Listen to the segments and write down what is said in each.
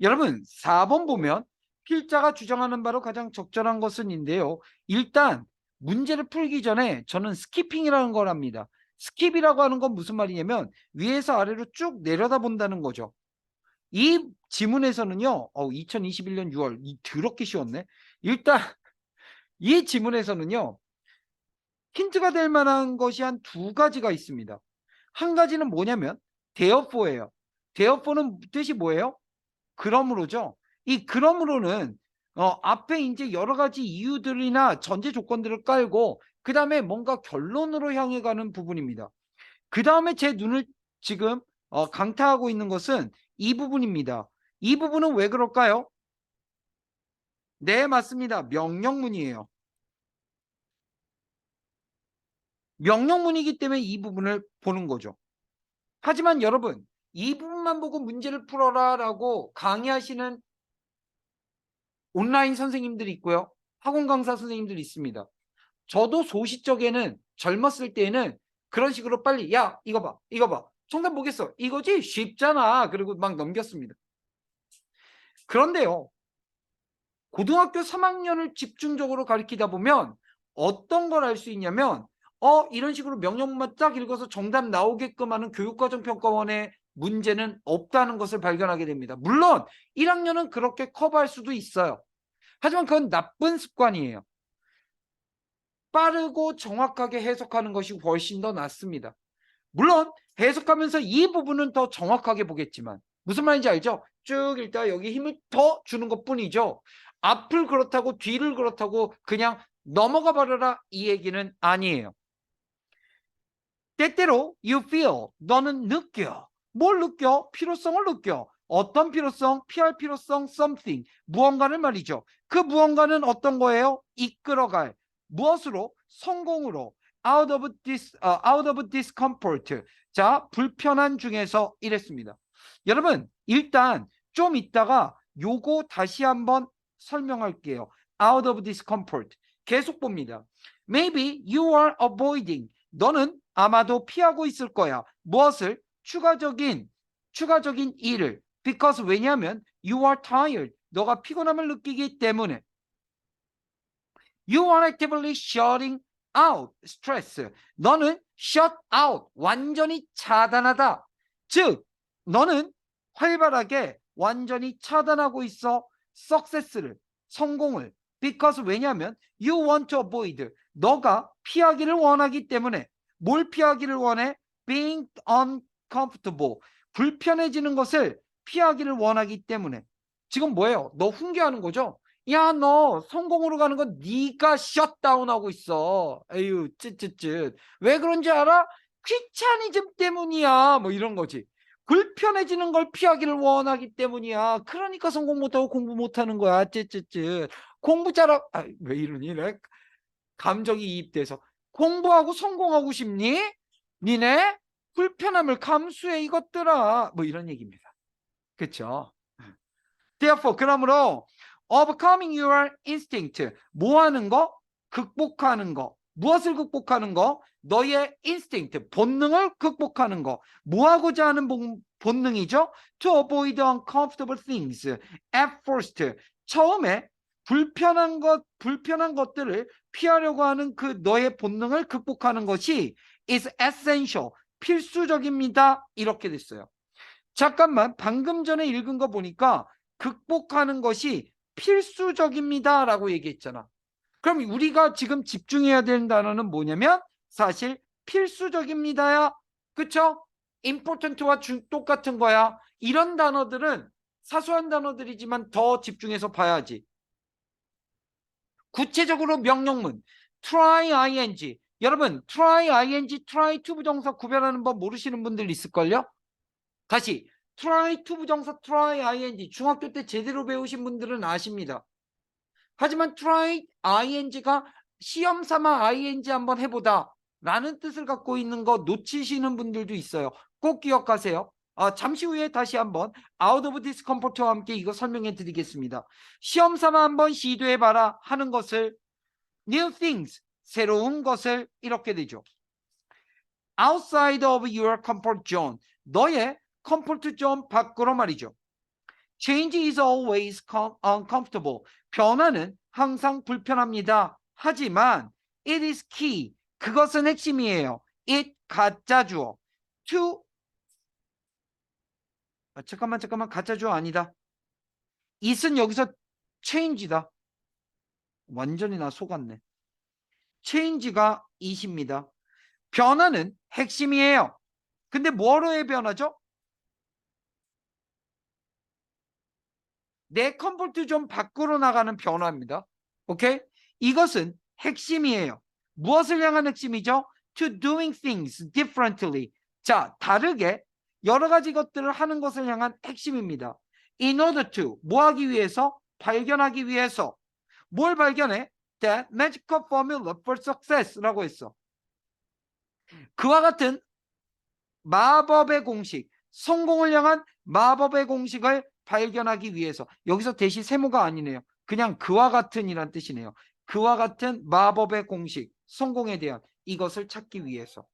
여러분 4번 보면 필자가 주장하는 바로 가장 적절한 것은 인데요. 일단 문제를 풀기 전에 저는 스키핑이라는 걸 합니다. 스킵이라고 하는 건 무슨 말이냐면 위에서 아래로 쭉 내려다 본다는 거죠. 이 지문에서는요. 어, 2021년 6월 이 더럽게 쉬웠네. 일단 이 지문에서는요. 힌트가 될 만한 것이 한 두 가지가 있습니다. 한 가지는 뭐냐면 therefore,예요. therefore는 뜻이 뭐예요? 그러므로죠. 이 그러므로는 어, 앞에 이제 여러 가지 이유들이나 전제 조건들을 깔고 그 다음에 뭔가 결론으로 향해 가는 부분입니다. 그 다음에 제 눈을 지금 어, 강타하고 있는 것은 이 부분입니다. 이 부분은 왜 그럴까요? 네, 맞습니다. 명령문이에요. 명령문이기 때문에 이 부분을 보는 거죠. 하지만 여러분, 이 부분만 보고 문제를 풀어라 라고 강의하시는 온라인 선생님들이 있고요. 학원 강사 선생님들이 있습니다. 저도 소시적에는 젊었을 때에는 그런 식으로 빨리 야 이거 봐 이거 봐 정답 뭐겠어 이거지 쉽잖아 그리고 막 넘겼습니다. 그런데요 고등학교 3학년을 집중적으로 가리키다 보면 어떤 걸 알 수 있냐면 어 이런 식으로 명령문만 딱 읽어서 정답 나오게끔 하는 교육과정평가원의 문제는 없다는 것을 발견하게 됩니다. 물론 1학년은 그렇게 커버할 수도 있어요. 하지만 그건 나쁜 습관이에요. 빠르고 정확하게 해석하는 것이 훨씬 더 낫습니다. 물론 해석하면서 이 부분은 더 정확하게 보겠지만 무슨 말인지 알죠? 쭉 읽다가 여기 힘을 더 주는 것 뿐이죠. 앞을 그렇다고 뒤를 그렇다고 그냥 넘어가 버려라 이 얘기는 아니에요. 때때로 you feel 너는 느껴 뭘 느껴? 필요성을 느껴 어떤 필요성? 피할 필요성 something 무언가를 말이죠. 그 무언가는 어떤 거예요? 이끌어갈 무엇으로? 성공으로 out of this 어, out of discomfort 자 불편한 중에서 이랬습니다. 여러분 일단 좀 이따가 요거 다시 한번 설명할게요. out of discomfort 계속 봅니다. Maybe you are avoiding 너는 아마도 피하고 있을 거야. 무엇을? 추가적인 추가적인 일을 because 왜냐하면 you are tired 너가 피곤함을 느끼기 때문에 you are actively shutting out stress 너는 shut out 완전히 차단하다 즉 너는 활발하게 완전히 차단하고 있어 success를 성공을 because 왜냐하면 you want to avoid 너가 피하기를 원하기 때문에 뭘 피하기를 원해? being uncomfortable 불편해지는 것을 피하기를 원하기 때문에. 지금 뭐예요? 너 훈계하는 거죠? 야 너 성공으로 가는 건 네가 셧다운하고 있어. 에휴 쯧쯧쯧. 왜 그런지 알아? 귀차니즘 때문이야. 뭐 이런 거지. 불편해지는 걸 피하기를 원하기 때문이야. 그러니까 성공 못하고 공부 못하는 거야. 쯧쯧쯧. 공부 잘하 아, 왜 이러니? 내 감정이 이입돼서. 공부하고 성공하고 싶니? 니네 불편함을 감수해 이것들아. 뭐 이런 얘기입니다. 그쵸? therefore 그러므로 overcoming your instinct 뭐 하는 거? 극복하는 거. 무엇을 극복하는 거? 너의 instinct 본능을 극복하는 거. 뭐하고자 하는 본, 본능이죠? to avoid uncomfortable things. At first 처음에 불편한 것 불편한 것들을 피하려고 하는 그 너의 본능을 극복하는 것이 is essential 필수적입니다. 이렇게 됐어요. 잠깐만 방금 전에 읽은 거 보니까 극복하는 것이 필수적입니다 라고 얘기했잖아. 그럼 우리가 지금 집중해야 되는 단어는 뭐냐면 사실 필수적입니다야. 그쵸? important와 주, 똑같은 거야. 이런 단어들은 사소한 단어들이지만 더 집중해서 봐야지. 구체적으로 명령문 try ing 여러분 try ing, try to 부정사 구별하는 법 모르시는 분들 있을걸요? 다시 try to 부정사 try ing 중학교 때 제대로 배우신 분들은 아십니다. 하지만 try ing가 시험 삼아 ing 한번 해보다 라는 뜻을 갖고 있는 거 놓치시는 분들도 있어요. 꼭 기억하세요. 아, 잠시 후에 다시 한번 out of discomfort와 함께 이거 설명해 드리겠습니다. 시험 삼아 한번 시도해 봐라 하는 것을 new things 새로운 것을 이렇게 되죠. outside of your comfort zone 너의 comfort zone 밖으로 말이죠. Change is always com- uncomfortable. 변화는 항상 불편합니다. 하지만 it is key. 그것은 핵심이에요. it 가짜 주어. to 아, 잠깐만 잠깐만 가짜 주어 아니다. it은 여기서 change다. 완전히 나 속았네. Change가 it입니다. 변화는 핵심이에요. 근데 뭐로의 변화죠? 내 컴포트 좀 밖으로 나가는 변화입니다. 오케이? 이것은 핵심이에요. 무엇을 향한 핵심이죠? To doing things differently. 자, 다르게 여러 가지 것들을 하는 것을 향한 핵심입니다. In order to 뭐 하기 위해서? 발견하기 위해서. 뭘 발견해? That magical formula for success라고 했어. 그와 같은 마법의 공식, 성공을 향한 마법의 공식을 발견하기 위해서 여기서 대시 세모가 아니네요. 그냥 그와 같은이란 뜻이네요. 그와 같은 마법의 공식, 성공에 대한 이것을 찾기 위해서.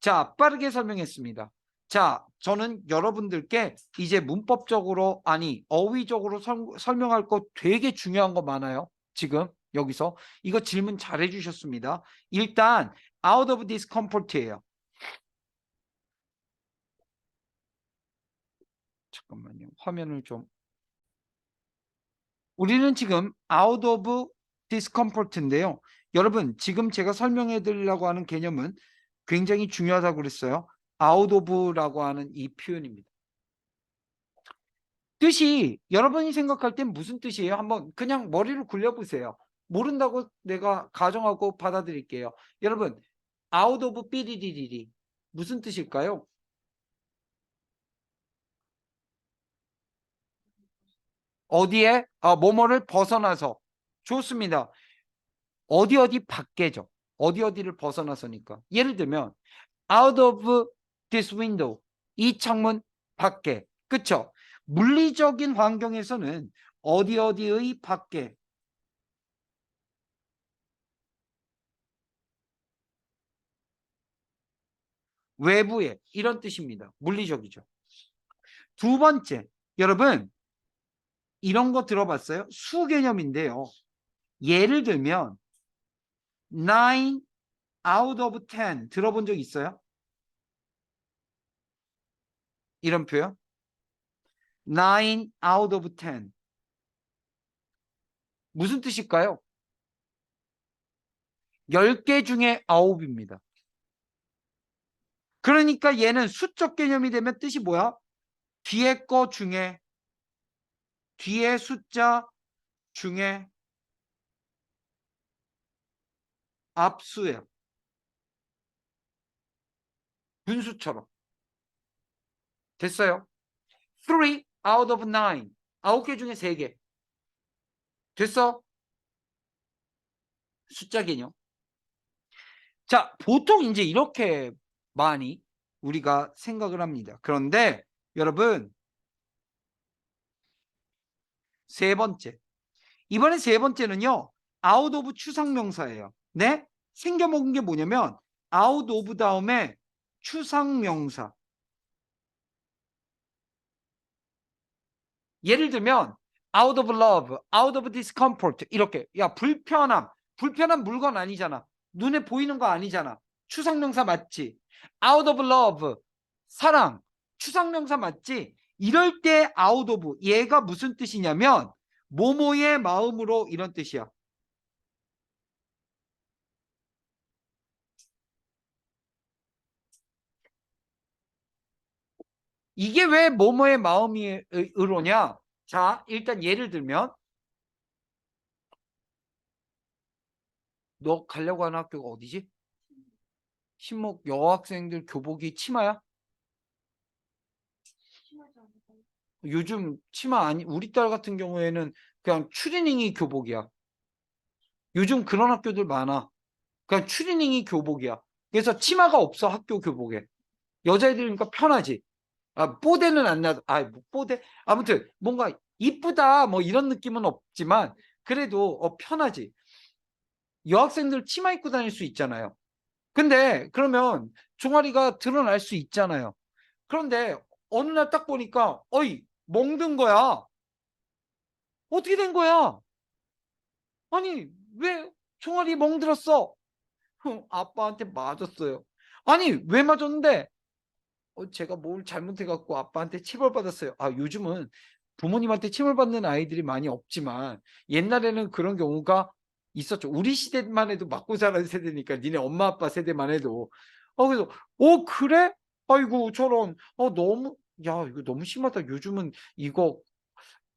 자, 빠르게 설명했습니다. 자, 저는 여러분들께 이제 문법적으로 아니 어휘적으로 설, 설명할 거 되게 중요한 거 많아요. 지금 여기서 이거 질문 잘 해주셨습니다. 일단 out of discomfort예요. 잠깐만요. 화면을 좀 우리는 지금 out of discomfort인데요. 여러분, 지금 제가 설명해 드리려고 하는 개념은 굉장히 중요하다고 그랬어요. out of라고 하는 이 표현입니다. 뜻이 여러분이 생각할 땐 무슨 뜻이에요? 한번 그냥 머리를 굴려보세요. 모른다고 내가 가정하고 받아들일게요. 여러분, out of 삐리리리리 무슨 뜻일까요? 어디에? 아, 뭐뭐를 벗어나서. 좋습니다. 어디 어디 밖에죠. 어디 어디를 벗어나서니까. 예를 들면 out of this window. 이 창문 밖에. 그쵸? 물리적인 환경에서는 어디 어디의 밖에. 외부에 이런 뜻입니다. 물리적이죠. 두 번째, 여러분 이런 거 들어봤어요? 수 개념인데요. 예를 들면 9 out of 10 들어본 적 있어요? 이런 표현? 9 out of 10 무슨 뜻일까요? 10개 중에 9입니다. 그러니까 얘는 수적 개념이 되면 뜻이 뭐야? 뒤에 거 중에 뒤에 숫자 중에 앞수예요. 분수처럼. 됐어요? 3 out of 9. 아홉 개 중에 세 개. 됐어? 숫자 개념. 자, 보통 이제 이렇게 많이 우리가 생각을 합니다. 그런데 여러분 세 번째. 이번에 세 번째는요. out of 추상명사예요. 네? 생겨먹은 게 뭐냐면 out of 다음에 추상명사. 예를 들면 out of love, out of discomfort 이렇게 야 불편함, 불편한 물건 아니잖아. 눈에 보이는 거 아니잖아. 추상명사 맞지? Out of love 사랑 추상명사 맞지? 이럴 때 out of 얘가 무슨 뜻이냐면 모모의 마음으로 이런 뜻이야. 이게 왜 모모의 마음이으로냐? 자, 일단 예를 들면 너 가려고 하는 학교가 어디지? 신목 여학생들 교복이 치마야? 요즘 치마 아니 우리 딸 같은 경우에는 그냥 추리닝이 교복이야. 요즘 그런 학교들 많아. 그냥 추리닝이 교복이야. 그래서 치마가 없어 학교 교복에. 여자애들이니까 편하지. 아 뽀대는 안 나도. 아뭐 뽀대. 아무튼 뭔가 이쁘다 뭐 이런 느낌은 없지만 그래도 어, 편하지. 여학생들 치마 입고 다닐 수 있잖아요. 근데 그러면 종아리가 드러날 수 있잖아요. 그런데 어느 날 딱 보니까 어이 멍든 거야. 어떻게 된 거야? 아니, 왜 총알이 멍들었어? 흥, 아빠한테 맞았어요. 아니, 왜 맞았는데? 어, 제가 뭘 잘못해갖고 아빠한테 체벌받았어요. 아, 요즘은 부모님한테 체벌받는 아이들이 많이 없지만 옛날에는 그런 경우가 있었죠. 우리 시대만 해도 맞고 자란 세대니까 니네 엄마 아빠 세대만 해도. 어, 그래서, 어, 그래? 아이고, 저런. 어, 너무, 야, 이거 너무 심하다. 요즘은 이거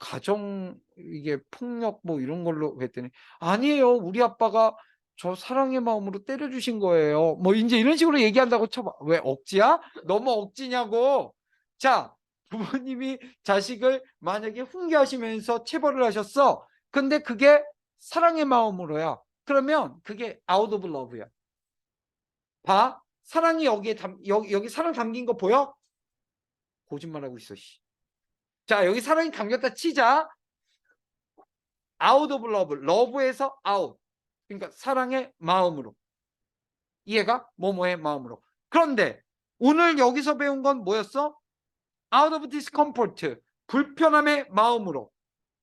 가정 이게 폭력 뭐 이런 걸로 했더니 아니에요. 우리 아빠가 저 사랑의 마음으로 때려주신 거예요. 뭐 이제 이런 식으로 얘기한다고 쳐봐. 왜 억지야? 너무 억지냐고. 자, 부모님이 자식을 만약에 훈계하시면서 체벌을 하셨어. 근데 그게 사랑의 마음으로야. 그러면 그게 out of love야. 봐. 사랑이 여기에 담, 여기, 여기 사랑 담긴 거 보여? 거짓말하고 있어, 씨. 자, 여기 사랑이 담겼다 치자. out of love. love에서 out. 그러니까 사랑의 마음으로. 이해가? 뭐뭐의 마음으로. 그런데 오늘 여기서 배운 건 뭐였어? out of discomfort. 불편함의 마음으로.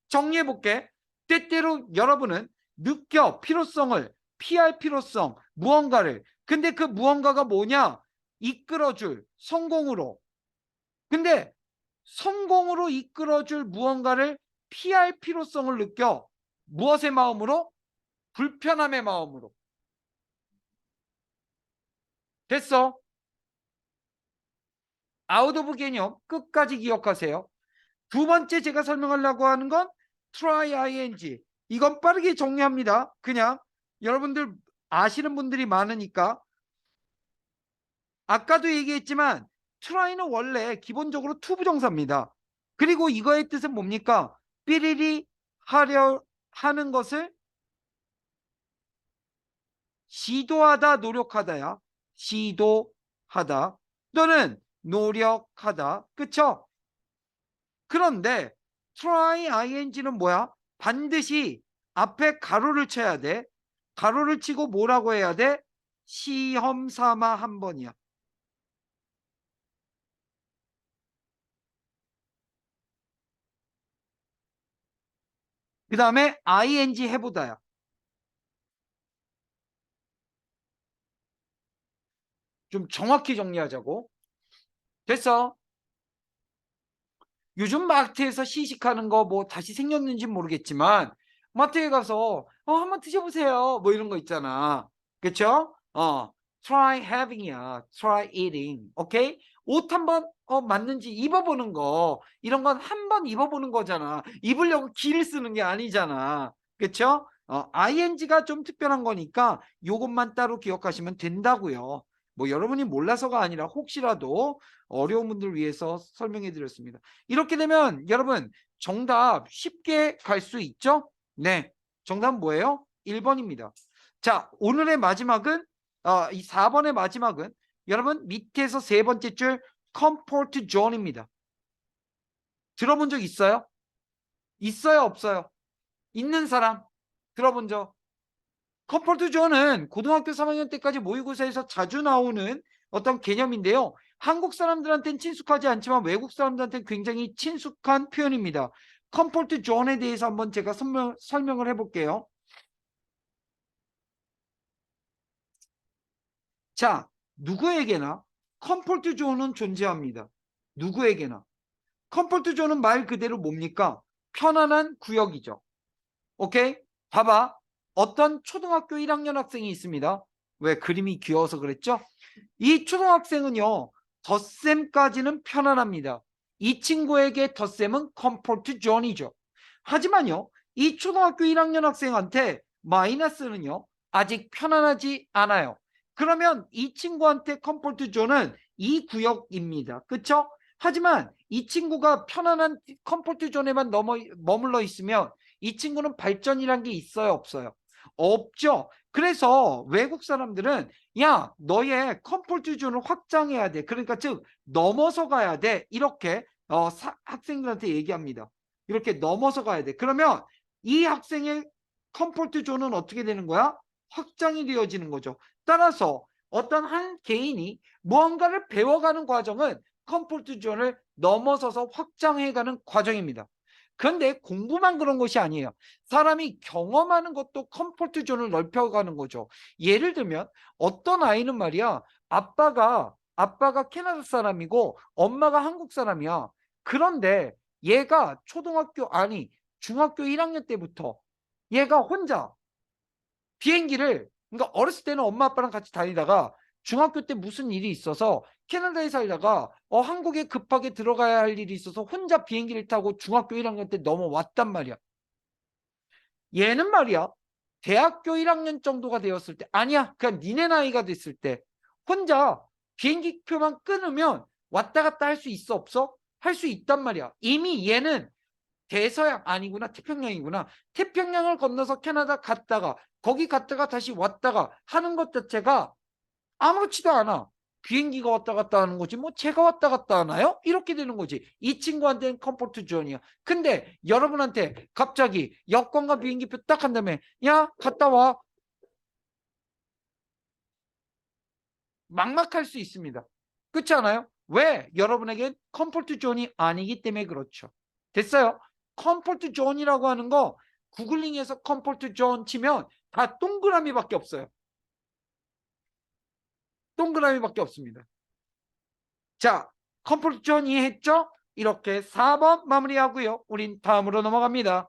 정리해 볼게. 때때로 여러분은 느껴 필요성을 피할 필요성 무언가를. 근데 그 무언가가 뭐냐? 이끌어줄 성공으로. 근데 성공으로 이끌어줄 무언가를 피할 필요성을 느껴. 무엇의 마음으로? 불편함의 마음으로. 됐어? 아웃 오브 개념 끝까지 기억하세요. 두 번째 제가 설명하려고 하는 건 try ing 이건 빠르게 정리합니다. 그냥 여러분들 아시는 분들이 많으니까 아까도 얘기했지만 try는 원래 기본적으로 투부 정사입니다. 그리고 이거의 뜻은 뭡니까? 삐리리 하려 하는 것을 시도하다 노력하다야 시도하다 또는 노력하다 그쵸? 그런데 try ing는 뭐야? 반드시 앞에 가로를 쳐야 돼. 가로를 치고 뭐라고 해야 돼? 시험 삼아 한 번이야. 그 다음에 ing 해보다야. 좀 정확히 정리하자고. 됐어. 요즘 마트에서 시식하는 거 뭐 다시 생겼는지 모르겠지만 마트에 가서 어 한번 드셔보세요. 뭐 이런 거 있잖아. 그쵸? 어 try having이야. Try eating. 오케이? 옷 한번 어 맞는지 입어보는 거. 이런 건 한 번 입어보는 거잖아. 입으려고 기를 쓰는 게 아니잖아. 그쵸? 어 ing가 좀 특별한 거니까 요것만 따로 기억하시면 된다고요 뭐 여러분이 몰라서가 아니라 혹시라도 어려운 분들 위해서 설명해 드렸습니다. 이렇게 되면 여러분 정답 쉽게 갈 수 있죠? 네. 정답은 뭐예요? 1번입니다. 자, 오늘의 마지막은 어, 이 4번의 마지막은 여러분 밑에서 세 번째 줄 comfort zone입니다. 들어본 적 있어요? 있어요, 없어요? 있는 사람 들어본 적 컴포트 존은 고등학교 3학년 때까지 모의고사에서 자주 나오는 어떤 개념인데요. 한국 사람들한테는 친숙하지 않지만 외국 사람들한테는 굉장히 친숙한 표현입니다. 컴포트 존에 대해서 한번 제가 설명, 설명을 해볼게요. 자, 누구에게나 컴포트 존은 존재합니다. 누구에게나. 컴포트 존은 말 그대로 뭡니까? 편안한 구역이죠. 오케이? 봐봐. 어떤 초등학교 1학년 학생이 있습니다. 왜 그림이 귀여워서 그랬죠? 이 초등학생은요. 덧셈까지는 편안합니다. 이 친구에게 덧셈은 컴포트 존이죠. 하지만요. 이 초등학교 1학년 학생한테 마이너스는요. 아직 편안하지 않아요. 그러면 이 친구한테 컴포트 존은 이 구역입니다. 그쵸? 하지만 이 친구가 편안한 컴포트 존에만 넘어, 머물러 있으면 이 친구는 발전이란 게 있어요 없어요? 없죠. 그래서 외국 사람들은 야 너의 컴포트 존을 확장해야 돼. 그러니까 즉 넘어서 가야 돼. 이렇게 어, 사, 학생들한테 얘기합니다. 이렇게 넘어서 가야 돼. 그러면 이 학생의 컴포트 존은 어떻게 되는 거야? 확장이 되어지는 거죠. 따라서 어떤 한 개인이 무언가를 배워가는 과정은 컴포트 존을 넘어서서 확장해가는 과정입니다. 그런데 공부만 그런 것이 아니에요. 사람이 경험하는 것도 컴포트 존을 넓혀가는 거죠. 예를 들면 어떤 아이는 말이야 아빠가 아빠가 캐나다 사람이고 엄마가 한국 사람이야. 그런데 얘가 초등학교 아니 중학교 1학년 때부터 얘가 혼자 비행기를 그러니까 어렸을 때는 엄마 아빠랑 같이 다니다가 중학교 때 무슨 일이 있어서 캐나다에 살다가 어 한국에 급하게 들어가야 할 일이 있어서 혼자 비행기를 타고 중학교 1학년 때 넘어왔단 말이야. 얘는 말이야 대학교 1학년 정도가 되었을 때 아니야 그냥 니네 나이가 됐을 때 혼자 비행기 표만 끊으면 왔다 갔다 할 수 있어 없어? 할 수 있단 말이야. 이미 얘는 대서양 아니구나 태평양이구나 태평양을 건너서 캐나다 갔다가 거기 갔다가 다시 왔다가 하는 것 자체가 아무렇지도 않아 비행기가 왔다 갔다 하는 거지 뭐 제가 왔다 갔다 하나요? 이렇게 되는 거지 이 친구한테는 컴포트 존이야 근데 여러분한테 갑자기 여권과 비행기표 딱 한 다음에 야 갔다 와 막막할 수 있습니다 그렇지 않아요? 왜? 여러분에겐 컴포트 존이 아니기 때문에 그렇죠 됐어요? 컴포트 존이라고 하는 거 구글링에서 컴포트 존 치면 다 동그라미밖에 없어요. 동그라미밖에 없습니다. 자, 컴포트 존 이해했죠? 이렇게 4번 마무리하고요. 우린 다음으로 넘어갑니다.